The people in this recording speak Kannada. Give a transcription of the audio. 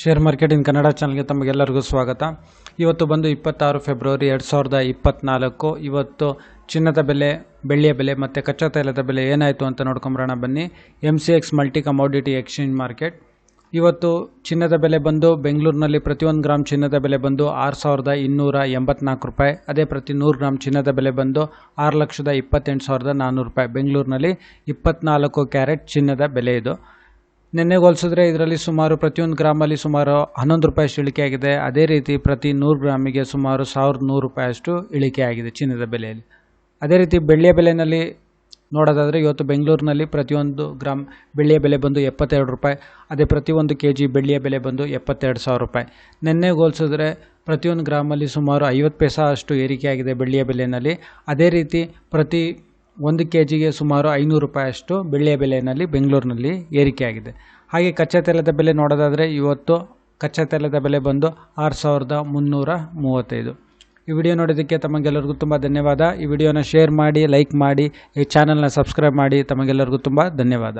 ಶೇರ್ ಮಾರ್ಕೆಟ್ ಇನ್ ಕನ್ನಡ ಚಾನಲ್ಗೆ ತಮಗೆಲ್ಲರಿಗೂ ಸ್ವಾಗತ. ಇವತ್ತು ಬಂದು ಇಪ್ಪತ್ತಾರು ಫೆಬ್ರವರಿ ಎರಡು ಸಾವಿರದ ಇಪ್ಪತ್ತ್ನಾಲ್ಕು ಇವತ್ತು ಚಿನ್ನದ ಬೆಲೆ, ಬೆಳ್ಳಿಯ ಬೆಲೆ ಮತ್ತು ಕಚ್ಚಾ ತೈಲದ ಬೆಲೆ ಏನಾಯಿತು ಅಂತ ನೋಡ್ಕೊಂಬರೋಣ ಬನ್ನಿ. M C X multi commodity exchange market ಇವತ್ತು ಚಿನ್ನದ ಬೆಲೆ ಬಂದು ಬೆಂಗಳೂರಿನಲ್ಲಿ ಪ್ರತಿಯೊಂದು ಗ್ರಾಮ್ ಚಿನ್ನದ ಬೆಲೆ ಬಂದು ಆರು ಸಾವಿರದ ಇನ್ನೂರ ಎಂಬತ್ನಾಲ್ಕು ರೂಪಾಯಿ. ಅದೇ ಪ್ರತಿ ನೂರು ಗ್ರಾಮ್ ಚಿನ್ನದ ಬೆಲೆ ಬಂದು ಆರು ಲಕ್ಷದ ಇಪ್ಪತ್ತೆಂಟು ಸಾವಿರದ ನಾನ್ನೂರು ರೂಪಾಯಿ. ಬೆಂಗಳೂರಿನಲ್ಲಿ ಇಪ್ಪತ್ನಾಲ್ಕು ಕ್ಯಾರೆಟ್ ಚಿನ್ನದ ಬೆಲೆ ಇದು. ನಿನ್ನೆಗೆ ಹೋಲಿಸಿದ್ರೆ ಇದರಲ್ಲಿ ಸುಮಾರು ಪ್ರತಿಯೊಂದು ಗ್ರಾಮಲ್ಲಿ ಸುಮಾರು ಹನ್ನೊಂದು ರೂಪಾಯಿಯಷ್ಟು ಇಳಿಕೆ ಆಗಿದೆ. ಅದೇ ರೀತಿ ಪ್ರತಿ ನೂರು ಗ್ರಾಮಿಗೆ ಸುಮಾರು ಸಾವಿರದ ನೂರು ರೂಪಾಯಿಯಷ್ಟು ಇಳಿಕೆ ಆಗಿದೆ ಚಿನ್ನದ ಬೆಲೆಯಲ್ಲಿ. ಅದೇ ರೀತಿ ಬೆಳ್ಳಿಯ ಬೆಲೆಯಲ್ಲಿ ನೋಡೋದಾದರೆ ಇವತ್ತು ಬೆಂಗಳೂರಿನಲ್ಲಿ ಪ್ರತಿಯೊಂದು ಗ್ರಾಮ್ ಬೆಳ್ಳಿಯ ಬೆಲೆ ಬಂದು ಎಪ್ಪತ್ತೆರಡು ರೂಪಾಯಿ, ಅದೇ ಪ್ರತಿಯೊಂದು ಕೆ ಜಿ ಬೆಳ್ಳಿಯ ಬೆಲೆ ಬಂದು ಎಪ್ಪತ್ತೆರಡು ಸಾವಿರ ರೂಪಾಯಿ. ನಿನ್ನೆಗೆ ಹೋಲಿಸಿದ್ರೆ ಪ್ರತಿಯೊಂದು ಗ್ರಾಮಲ್ಲಿ ಸುಮಾರು ಐವತ್ತು ಪೈಸಾ ಅಷ್ಟು ಏರಿಕೆಯಾಗಿದೆ ಬೆಳ್ಳಿಯ ಬೆಲೆಯಲ್ಲಿ. ಅದೇ ರೀತಿ ಪ್ರತಿ ಒಂದು ಕೆ ಜಿಗೆ ಸುಮಾರು ಐನೂರು ರೂಪಾಯಿಯಷ್ಟು ಬೆಳ್ಳಿಯ ಬೆಲೆಯಲ್ಲಿ ಬೆಂಗಳೂರಿನಲ್ಲಿ ಏರಿಕೆಯಾಗಿದೆ. ಹಾಗೆ ಕಚ್ಚಾ ತೈಲದ ಬೆಲೆ ನೋಡೋದಾದರೆ ಇವತ್ತು ಕಚ್ಚಾ ತೈಲದ ಬೆಲೆ ಬಂದು ಆರು ಸಾವಿರದ ಮುನ್ನೂರ ಮೂವತ್ತೈದು. ಈ ವಿಡಿಯೋ ನೋಡೋದಕ್ಕೆ ತಮಗೆಲ್ಲರಿಗೂ ತುಂಬ ಧನ್ಯವಾದ. ಈ ವಿಡಿಯೋನ ಶೇರ್ ಮಾಡಿ, ಲೈಕ್ ಮಾಡಿ, ಈ ಚಾನಲ್ನ ಸಬ್ಸ್ಕ್ರೈಬ್ ಮಾಡಿ ತಮಗೆಲ್ಲರಿಗೂ ತುಂಬ ಧನ್ಯವಾದ.